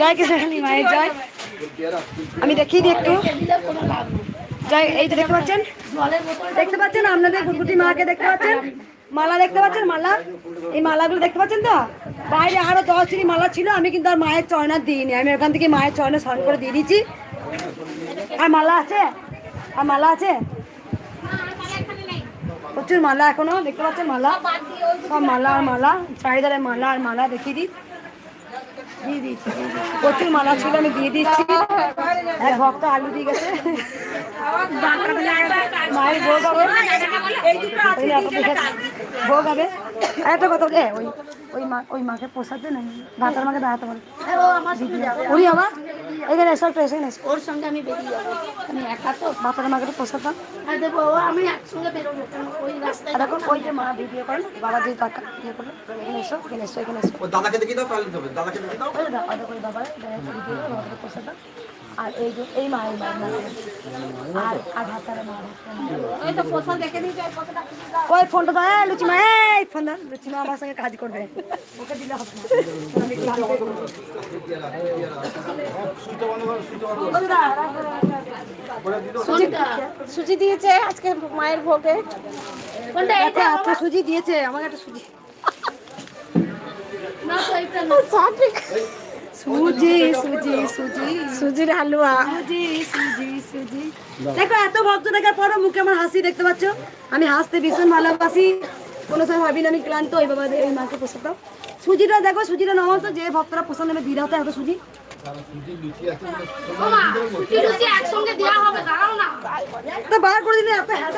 জয় কৃষ্ণ মায়ের জয়। আমি দেখিয়ে দিই একটু। জয়, এই যে দেখতে পাচ্ছেন? দেখতে পাচ্ছেন? আপনাদের গুটগুটি মাকে দেখতে পাচ্ছেন? মালা দেখতে পাচ্ছেন? মালা? এই মালাগুলো দেখতে পাচ্ছেন তো? বাইরে আরও দশটি মালা ছিল। আমি কিন্তু আর মায়ের চয়নার দিইনি। আমি ওখান থেকে মায়ের চয়না স্মরণ করে দিয়ে দিচ্ছি আর মালা আছে? আর মালা আছে? প্রচুর মালা এখনও। দেখতে পাচ্ছেন মালা? সব মালা আর মালা। চারিদারে মালা আর মালা দেখিয়ে দিই দিয়ে দিচ্ছি দিয়ে দিচ্ছি। প্রচুর মালা ছিল আমি দিয়ে দিচ্ছি। এক ভক্ত আলু দিয়ে গেছে। মায়ের বউ ভোগ হবে। আর একটা কথা ওই ওই মা ওই মাকে পোষাতে নাই ভাতার মাকে দাঁড়াতে পারে উনি আমার এখানে এসো একটু এখানে ওর সঙ্গে আমি বেরিয়ে যাব। আমি একা তো। ভাতার মাকে একটু পোষাতাম আর দেখো ও আমি একসঙ্গে বেরোবো ওই রাস্তায় ওই যে মা ভিডিও করেন বাবা যে টাকা ইয়ে করল এখানে এসো এখানে এসো এখানে এসো দাদাকে দেখি দাও তাহলে দাদাকে দেখি দাও। দাদা ওই বাবা ভিডিও করে বাবাকে পোষাতাম আর এই যে এই মায়ের আর আর হাতারে মা তো ওই ফোনটা দাও এই লুচিমা এই ফোন দাও লুচিমা আমার সঙ্গে কাজ করবে। ওকে দিলে সুজি দিয়েছে আজকে মায়ের ভোগে। সুজি দিয়েছে আমাকে একটা সুজি না সুজি সুজি সুজি। সুজির হালুয়া। সুজি সুজি সুজি। দেখো এত ভক্ত দেখার পরও মুখে আমার হাসি দেখতে পাচ্ছ। আমি হাসতে ভীষণ ভালোবাসি। কোনো সময় ভাবি না আমি ক্লান্ত ওই বাবা এই মাকে পোষাতাম সুজিটা দেখো সুজিটা নামাও তো যে ভক্তরা পোষা নেবে দিয়ে দাও এত সুজি। মামা সুজি লুচি একসঙ্গে দেওয়া হবে দাঁড়াও না। তো বার করে দিলে এত হ্যাঁ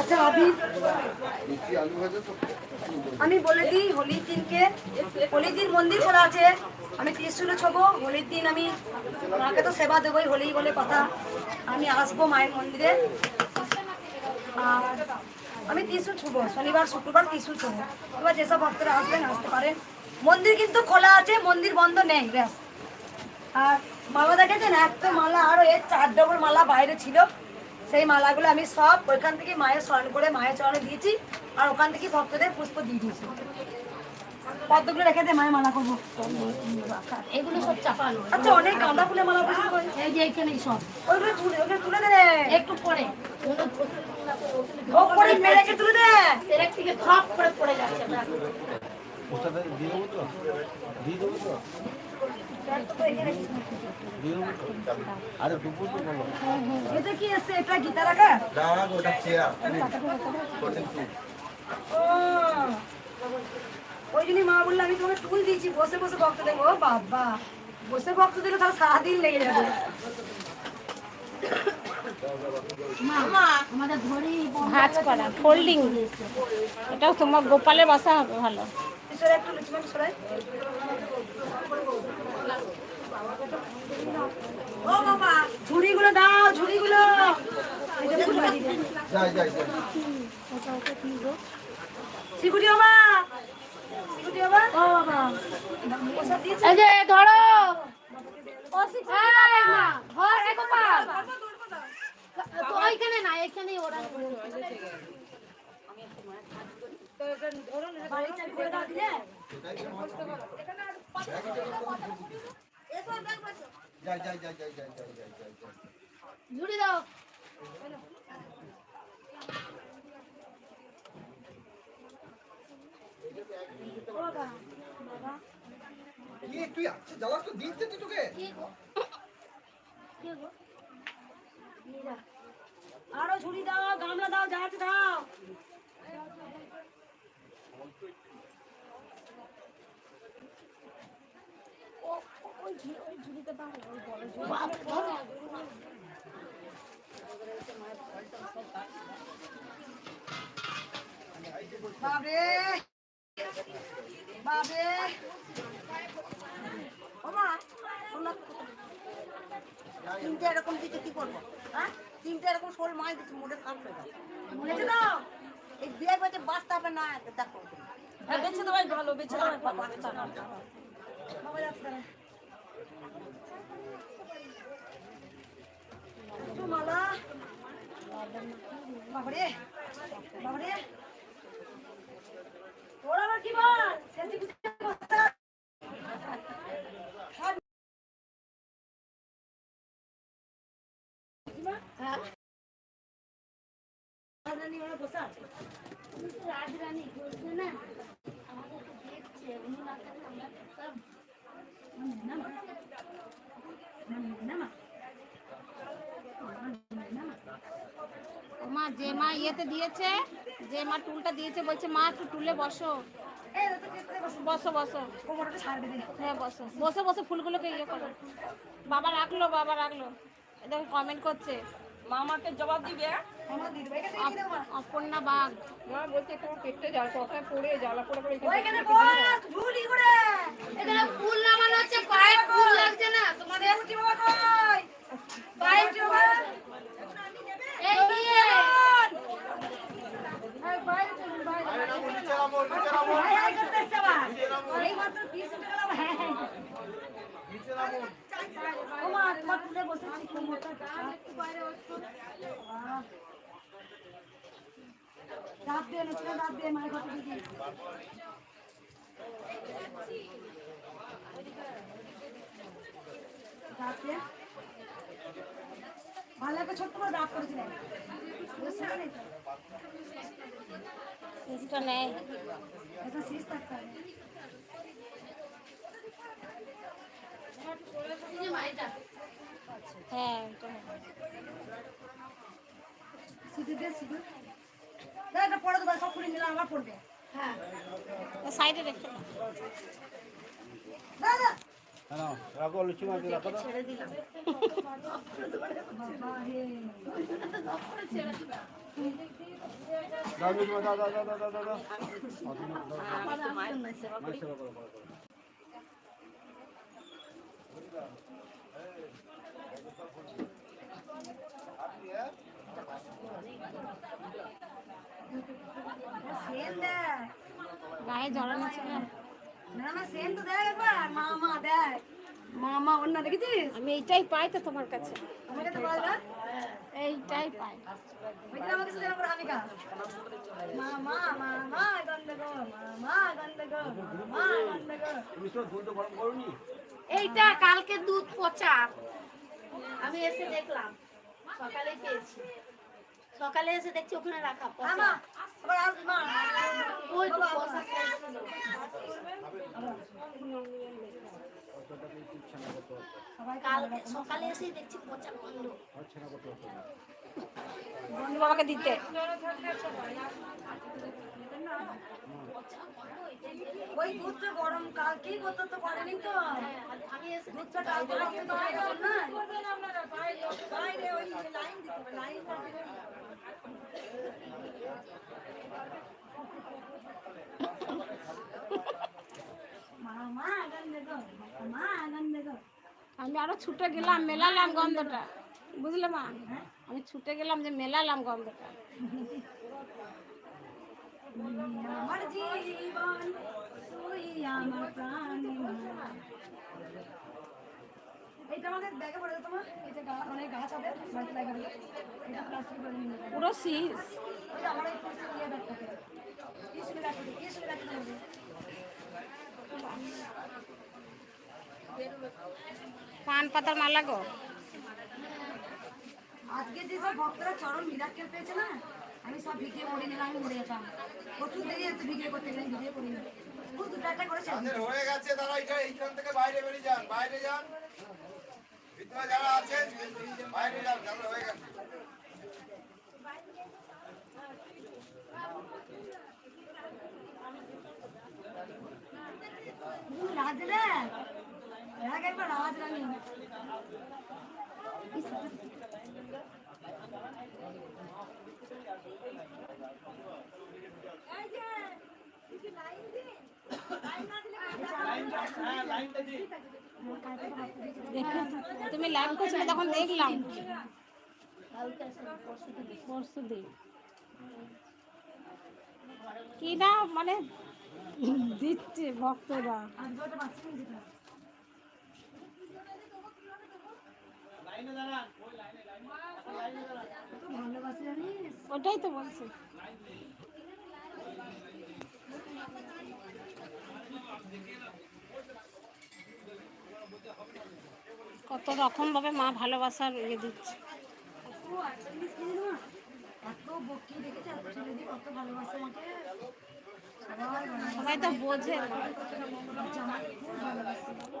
আচ্ছা আমি বলে দিই, হোলির দিনকে, হোলির দিন মন্দির খোলা আছে। আমি ত্রিশুলে ছবো, হোলির দিন আমি মাকে তো সেবা দেবোই, হোলি বলে কথা। আমি আসব মায়ের মন্দিরে। আর আমি ত্রিশুল ছুবো, শনিবার, শুক্রবার ত্রিশুল ছুবো। এবার যেসব ভক্তরা আসবেন, আসতে পারেন। মন্দির কিন্তু খোলা আছে, মন্দির বন্ধ নেই, ব্যাস। আর মালা দেখেছেন? একটা মালা আরও এর চার ডবল মালা বাইরে ছিল। সেই মালাগুলো আমি সব ওইখান থেকে মায়ের স্মরণ করে মায়ের চরণে দিয়েছি আর ওখান থেকে ভক্তদের পুষ্প দিয়ে দিয়েছি। পদ্মগুলো রেখে দে মায়ের মালা করব। এগুলো সব চাপানো আচ্ছা অনেক গাঁদা ফুলের মালা পছন্দ করি এই যে এখানেই সব। ওইগুলো তুলে ওগুলো তুলে দে। একটু পরে। ও করে মেরেকে তুলে দে। পেরেক থেকে খপ করে পড়ে যাচ্ছে দিয়ে দেবো তো? দিয়ে দেবো তো? আরে দুপুর তো বলো এটা কি এসছে এটা গীতা রাখা চেয়ার ও। ওই জন্যই মা বলল আমি তোমাকে টুল দিয়েছি বসে বসে ভক্ত দেবো। ও বাবা বসে ভক্ত দিলে তাহলে সারাদিন লেগে যাবে। ধরি করা ফোল্ডিং। এটাও তোমার গোপালের বাসা হবে ভালো। একটু লুচিমান সরাই। ও মামা ঝুড়িগুলো দাও ঝুড়িগুলো। সিকুটি বাবা সিকুটি বাবা। ও বাবা। এই যে ধরো। ও সিকুটি বাবা। ধর এক গোপাল তো ওইখানে না এখানে ওরা ধরো। না বাড়িটা ঘুরে দাও দিলে। এখানে আর যাই যাই যাই যাই যাই যাই যাই যাই ঝুড়ি দাও। কি তুই আচ্ছা জ্বালাস তো দিচ্ছে তুই তোকে? আরও ঝুড়ি দাও গামলা দাও যা দাও। ওমা তিনটে এরকম দিচ্ছে কি করব হ্যাঁ তিনটে এরকম শোল মাছ দিচ্ছে মোটে কাপ হয়ে যাবে দাও। এই বিয়ে বাচ্চা বাঁচতে হবে না দেখো বেঁচে দেওয়াই ভালো বেঁচে দেওয়াই ভালো বাবা যাচ্ছে মালা। বাবারে বাবারে তোর আবার কি বল? বুঝতে বস্তা ওরা বসে আছে। রাজরানী বলছে না আমাদের দেখছে উনি না থাকলে আমরা থাকতাম না। মা যে মা ইয়েতে দিয়েছে যে মা টুলটা দিয়েছে বলছে মা একটু টুলে বসো। বসো। বসো হ্যাঁ বসো। বসে বসে ফুলগুলোকে ইয়ে করো। বাবা রাখল বাবা রাখল। দেখো কমেন্ট করছে। মামাকে জবাব দিবে দিয়ে অপর্ণা বাঘ। মা বলছে তোমার পেটে জল কথায় পড়ে জ্বালা পড়ে পড়ে ওইখানে বস ঝুলি করে। এখানে ফুল নামানো হচ্ছে পায়ে ফুল লাগছে না। তোমাদের পায়ে বাবা এই নিয়ে এই বাইরে চলুন বাইরে হাই হাই করতে এসছে আবার এই মাত্র পিস উঠে গেল হ্যাঁ হ্যাঁ ও মা তোমার তুলে বসেছি কোমরটা বাহ। রাত দিয়ে নতুন রাত দিয়ে মায়ের কথা দিদি রাত দিয়ে ভালো একটা ছোট্ট করে রাত করেছিলেন? সিস্টার নেই। থাকতে হবে হ্যাঁ পড়ে দেবো সব খুলে নিলাম আবার পড়বে হ্যাঁ সাইডে রেখে রাখো লুচি মাছ রাখো তো। ছেড়ে দিলাম গায়ে জড়ানো ছিল। মামা অন্য দেখেছিস? আমি এইটাই পাই তো তোমার কাছে। এইটাই পাই। এইটা কালকে দুধ পচা। আমি এসে দেখলাম। সকালে পেয়েছি সকালে এসে দেখছি ওখানে রাখা আস ওই তো পচা কালকে সকালে এসে দেখছি পচা গন্ধ বন্ধু বাবাকে দিতে। ওই দুধটা গরম কালকেই করতে তো পারেনি তো। আমি দুধটা কালকে তো গন্ধ গো মামা গন্ধ গো আমি আরও ছুটে গেলাম মেলালাম গন্ধটা। বুঝলে মা? আমি ছুটে গেলাম যে মেলালাম গন্ধটা। আমার জীবন তুই আমার প্রাণ। পুরো শীষ। আমার পান পাতার মালা গো। আজকে যেসব ভক্তরা চরম মিরাক্কেল পেয়েছে না আমি সব ভিডিও করে নিলাম আমি মরে যেতাম। প্রচুর দেরি হচ্ছে ভিডিও করতে গেলে ভিডিও করি না খুব দুটো একটা করেছে। আমাদের হয়ে গেছে তারা এটা এইখান থেকে বাইরে বেরিয়ে যান বাইরে যান। ভিতরে যারা আছেন বাইরে যান তাহলে হয়ে গেছে। রাজ তুমি লাইভ করছিলে তখন দেখলাম। পরশু দিন কি না মানে দিচ্ছে ভক্তরা আজ ওটা বাঁচতে যেটা ভালোবাসে জানিস ওটাই তো বলছি। কত রকম ভাবে মা ভালোবাসার ইয়ে দিচ্ছে। সবাই তো বোঝে জানো মা? এত বকি দেখেছে এত ছেলে দিয়ে কত ভালোবাসে আমাকে সবাই ভালোবাসে। সবাই তো বোঝে না। আচ্ছা, আমাকে খুব ভালোবাসে। আমাকে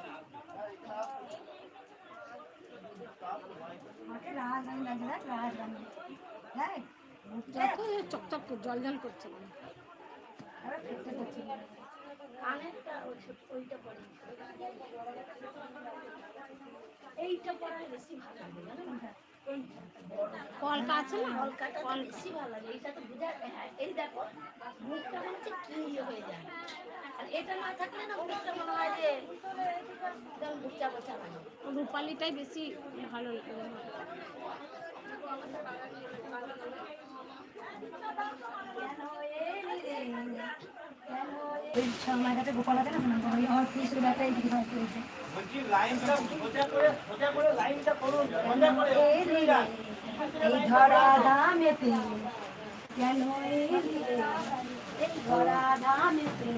রাজরানী লাগছে দেখ রাজরানী দেখ মুখটা দেখো এ চকচক জল জল করছে এইটা পরে বেশি ভালো লাগে কলকা আছে না? কলকাতা বেশি ভালো লাগে। এইটা তো বুঝা হ্যাঁ এই দেখো মুখটা মনে হচ্ছে কি হয়ে যায়। আর এটা না থাকলে না মুখটা মনে হয় যে একদম বুচা বুচা লাগে। রূপালিটাই বেশি ভালো লাগে। এই ধরা ধামেতে কেন এই ধরা ধামেতে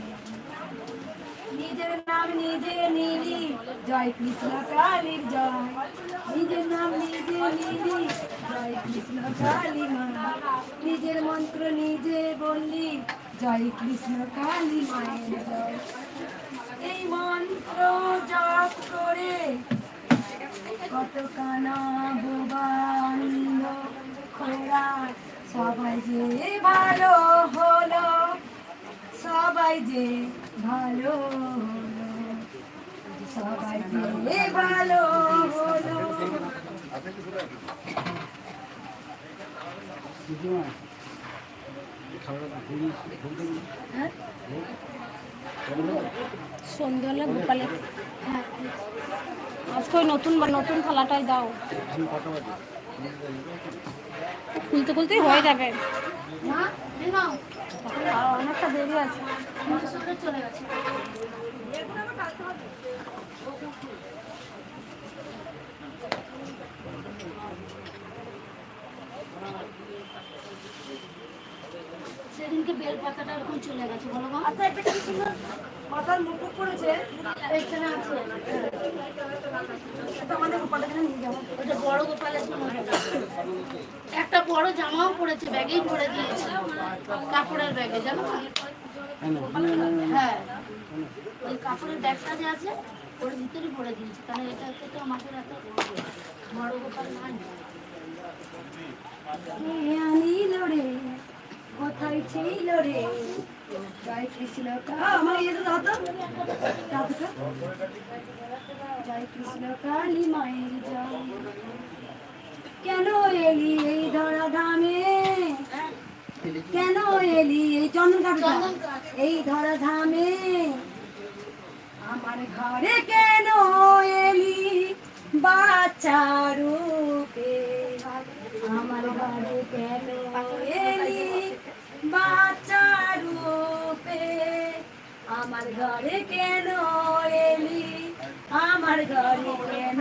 নিজের নাম নিজে নিলি জয় কৃষ্ণ কালীর জয়। নিজের নাম নিজে নিলি জয় কৃষ্ণ কালী মা। নিজের মন্ত্র নিজে বললি। জয় কৃষ্ণ কালী মায়ের জয়। এই মন্ত্র জপ করে কত কানা বোবা খোরা। সবাই যে ভালো হলো, সবাই যে ভালো সবাই যে ভালো হলো। হ্যাঁ? হলে গোপালে আজকে ওই নতুন বা নতুন থালাটাই দাও। খুলতে খুলতেই হয়ে যাবে। অনেকটা দেরি আছে আমার সাথে চলে গেছে বেল পাতাটা চলে গেছে বলো মা। আচ্ছা একটা কি সুন্দর মাথার মুকুট পড়েছে এখানে আছে। এটা আমাদের গোপাল এখানে নিয়ে যাব ওটা বড় গোপালের জন্য। একটা বড় জামাও পড়েছে ব্যাগেই ভরে দিয়েছে। কাপড়ের ব্যাগে জানো হ্যাঁ ওই কাপড়ের ব্যাগটা যে আছে ওর ভিতরে ভরে দিয়েছে। কারণ এটা তো আমাদের একটা বড় গোপাল কোথায় ইয়ে কেন এলি এই ধরা ধামে কেন এলি এই চন্দন কাঠটা? এই ধরা ধামে আমার ঘরে কেন এলি বাচ্চা রূপে? আমার ঘরে কেন এলি বাচ্চা রূপে আমার ঘরে কেন এলি? আমার ঘরে কেন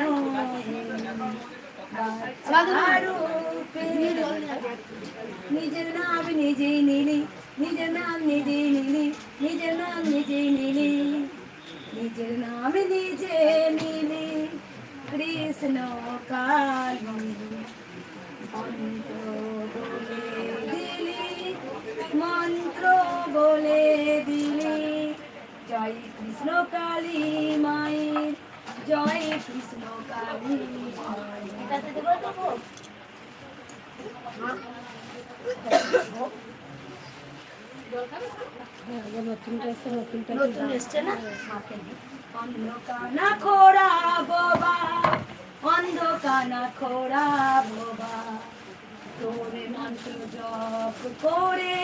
নিজের নাম নিজেই নিলি, নিজের নাম নিজেই নিলি, নিজের নাম নিজেই নিলি, নিজের নাম নিজে নিলি। কৃষ্ণ কালী দিলি মন্ত্র বলে দিলি। জয় কৃষ্ণ কালী মায়ের, জয় কৃষ্ণ কালী খোরা বাবা অন্ধকানা খোরা বাবা তোরে মন্ত্র জপ করে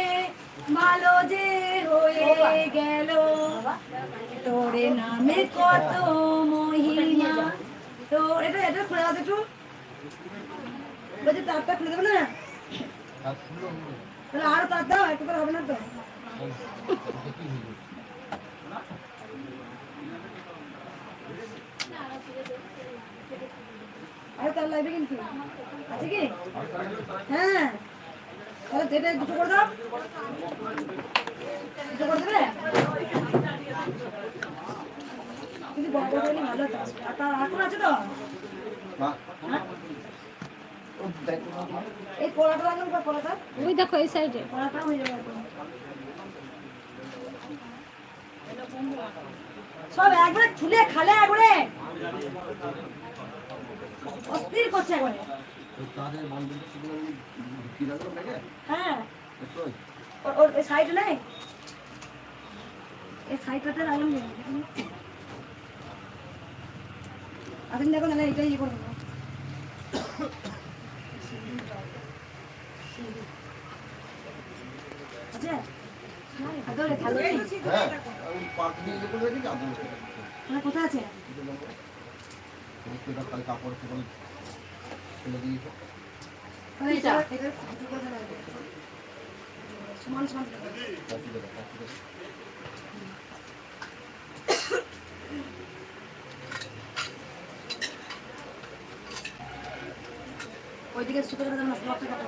ভালো যে হয়ে গেল। তোরে নামে কত মহিমা। তোর এটা এটা খুলে দাও একটু। বলছি তারটা খুলে দেবে না? আরও তার দাও একটু করে হবে না তো? তেল লাগবে কিন্তু। আছে কি? হ্যাঁ। তাহলে দেবে দুটো করে দাও। দুটো করে দেবে? কিন্তু বড় বড় ভালো আর তার এখন আছে তো? হ্যাঁ? এই পোড়াটা লাগবে না পোড়াটা। ওই দেখো এই সাইডে। পোড়াটা হয়ে যাবে সব একবারে ছুলে খালে একবারে। অস্থির করছে একবারে। হ্যাঁ। ওর ওর সাইড নেই? এই সাইডটাতে রাখলাম যে আপনি দেখুন না এটাই ইয়ে করব আচ্ছা। নেই হ্যাঁ। আদৌ মানে কোথায় আছে? কাপড় চোপড় ফেলে দিয়েছে ওইদিকে সুপার বাজার না ব্লকটা কাটো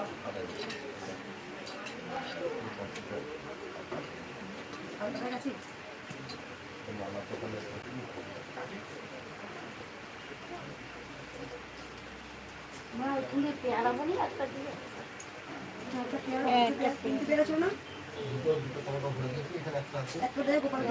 আর ওখানে পেয়ারা বলি একটা দিয়ে একটা পেয়ারা একটা তিনটে পেয়ারা ছিল না দুটো দুটো টমেটো ভরে দিয়েছি এখানে একটা আছে একটা দেয়। গোপাল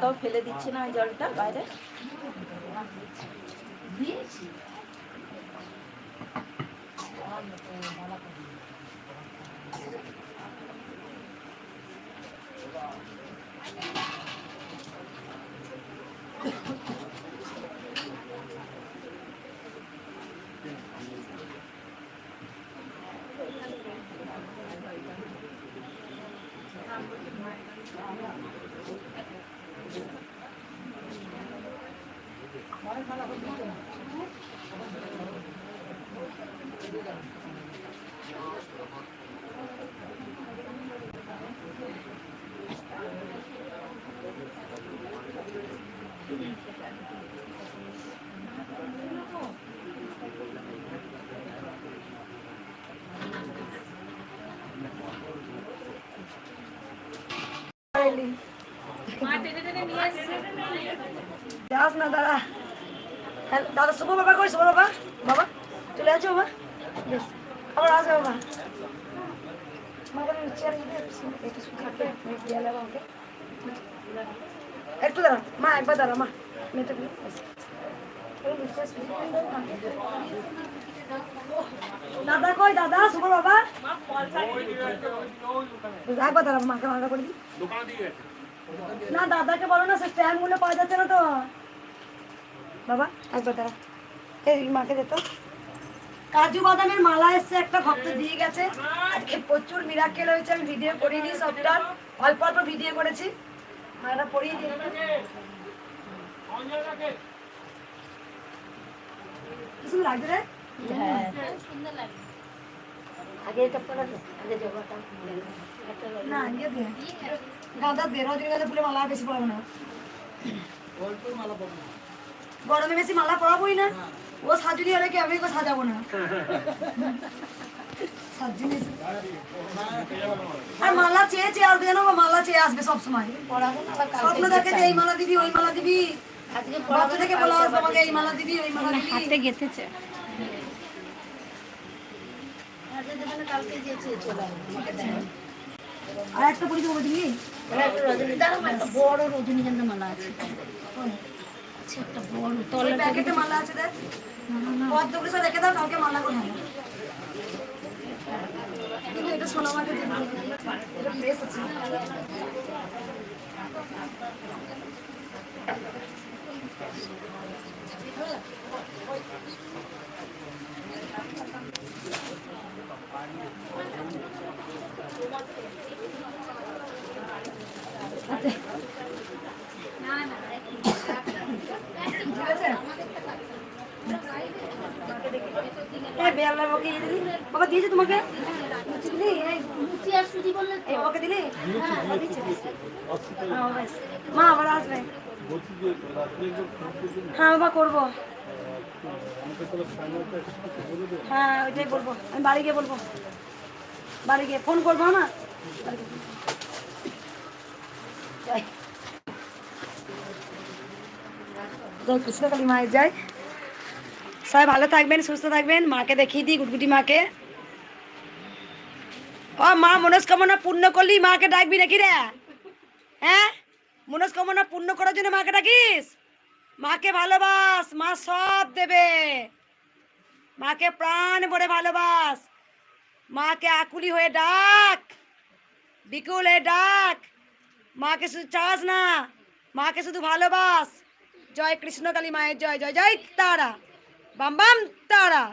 তাও ফেলে দিচ্ছে না জলটা বাইরে। দিয়েছি যাস না দাদা। হ্যালো, দাদা শুভ বাবা কই? শুভ বাবা? বাবা চলে আছো বাবা? বেশ আবার আসবে বাবা। একটু দাঁড়া মা একবার দাঁড়া মা। মেয়েটা দাদা কই দাদা? শুভ বাবা? একবার দাঁড়া মাকে মাথা করে দিই না দাদাকে বলো না সে স্ট্যাম্পগুলো পাওয়া যাচ্ছে না তো। বাবা একবার দাঁড়া। এই মাকে দে তো। কাজু বাদামের মালা এসছে একটা ভক্ত দিয়ে গেছে। আজকে প্রচুর মিরাকেল হয়েছে আমি ভিডিও করিনি সবটা। অল্প অল্প ভিডিও করেছি। মায়েরা পড়িয়ে দিয়ে কি সুন্দর রে? আগে এটা পড়া আগে জবাটা না ইয়ে দিয়ে গাঁদা দে রজনীগন্ধা ফুলে মালা বেশি পড়াবো না। গরমে বেশি মালা পরাবোই না। ও সাজুনি হলে কি আমি ওকে সাজাবো না? আর মালা চেয়ে চেয়ে আসবে জানো মালা চেয়ে আসবে সবসময়। পড়াবো না আবার স্বপ্ন দেখে যে এই মালা দিবি ওই মালা দিবি। বাচ্চা থেকে বলা আসবে আমাকে এই মালা দিবি ওই মালা দিবি। হাতে গেঁথেছে। আজকে দেবে না কালকে যে চেয়ে চলে আসবে। আর একটা পরি দেবো একটা বড় রজনীগন্ধা মালা আছে। একটা বড় ওই প্যাকেটে মালা আছে দেখ। পদ্মগুলো সব রেখে দাও কালকে মালা করে। কিন্তু এটা সোনা মাকে দিবি এটা ফ্রেশ আছে ঠিক আছে। তোমাকে। মা আবার আসবে। হ্যাঁ করব। হ্যাঁ ওইটাই বলব। আমি বাড়ি গিয়ে বলব। বাড়ি গিয়ে ফোন করব হ্যাঁ, মা বাড়ি গিয়ে। যাই। জয় কৃষ্ণকালী মায়ের যায় সবাই ভালো থাকবেন, সুস্থ থাকবেন। মাকে দেখিয়ে দিই, গুটগুটি মাকে। ও মা, মনস্কামনা পূর্ণ করলি, মাকে ডাকবি নাকি রে? হ্যাঁ? মনস্কামনা পূর্ণ করার জন্য মাকে ডাকিস? মাকে ভালোবাস, মা সব দেবে। মাকে প্রাণ ভরে ভালোবাস। মাকে আকুলি হয়ে ডাক। বিকুল হয়ে ডাক। মাকে শুধু চাস না, মাকে শুধু ভালোবাস। জয় কৃষ্ণ কালী মায়ের জয় জয় জয় তারা বাম বাম তারা।